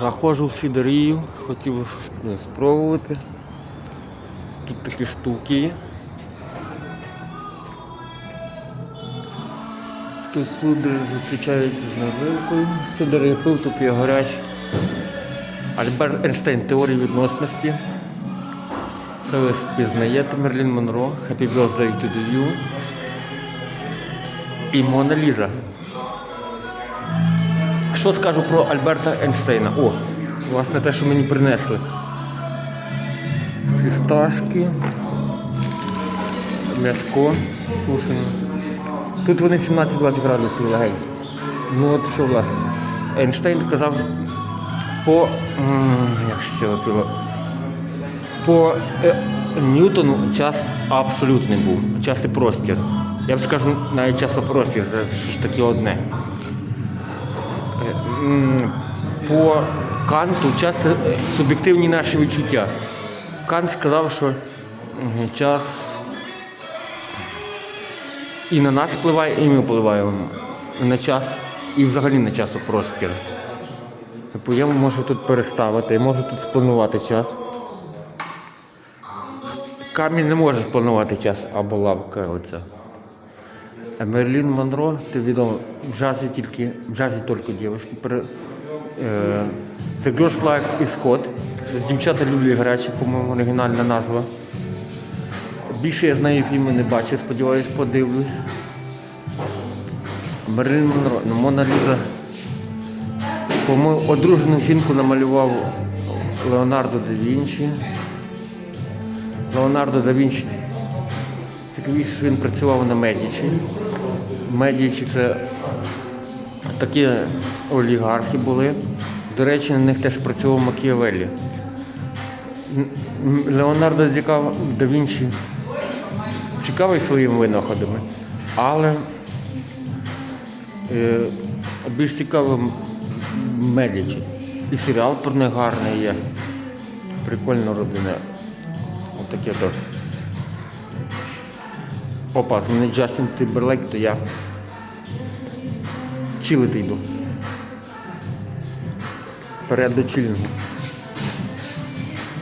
Заходжу в сідерію, хотів ну, спробувати. Тут такі штуки є. Тут судри зустрічаються з наливкою. Судри я пив, тут є гарячі. Альберт Ейнштейн теорії відносності. Це ви спізнаєте Мерлін Монро, Happy Birthday to you. І Мона Ліза. Що скажу про Альберта Ейнштейна? О, власне те, що мені принесли. Фісташки, м'яско сушене. Тут вони 17-20 градусів легенькі. Ну от що власне. Ейнштейн казав по. Як це? По е, Ньютону час абсолютний був. Час і простір. Я б скажу навіть часопростір, це щось таке одне. Е, По Канту час суб'єктивні наші відчуття. Кант сказав, що час і на нас впливає, і ми впливаємо на час, і взагалі на часопростір. Типу, я можу тут переставити, я можу тут спланувати час. Камінь не може спланувати час або лавка оця. А Мерлін Монро, ти відомо, в джазі тільки, в джазі тільки дівчатки. Пере- е, The Girls Like і Scott. Щось дівчата люблять гарячі, по-моєму, оригінальна назва. Більше я з нею фільми не бачив, сподіваюсь, подивлюсь. Мерлін Монро, ну Мона Ліза. По-моєму, одружену жінку намалював Леонардо да Вінчі. Леонардо да Вінчі. Цікавіше, що він працював на Медічі. Медічі це такі олігархи були. До речі, на них теж працював Макіавеллі. Леонардо Діка- да Вінчі цікавий своїми винаходами, але е, більш цікавим Медічі. І серіал про них гарний є. Прикольно роблене. Отаке то. Опа, з мене Джастін Тимберлейк, то я чилити йду. Перед до чилінгу.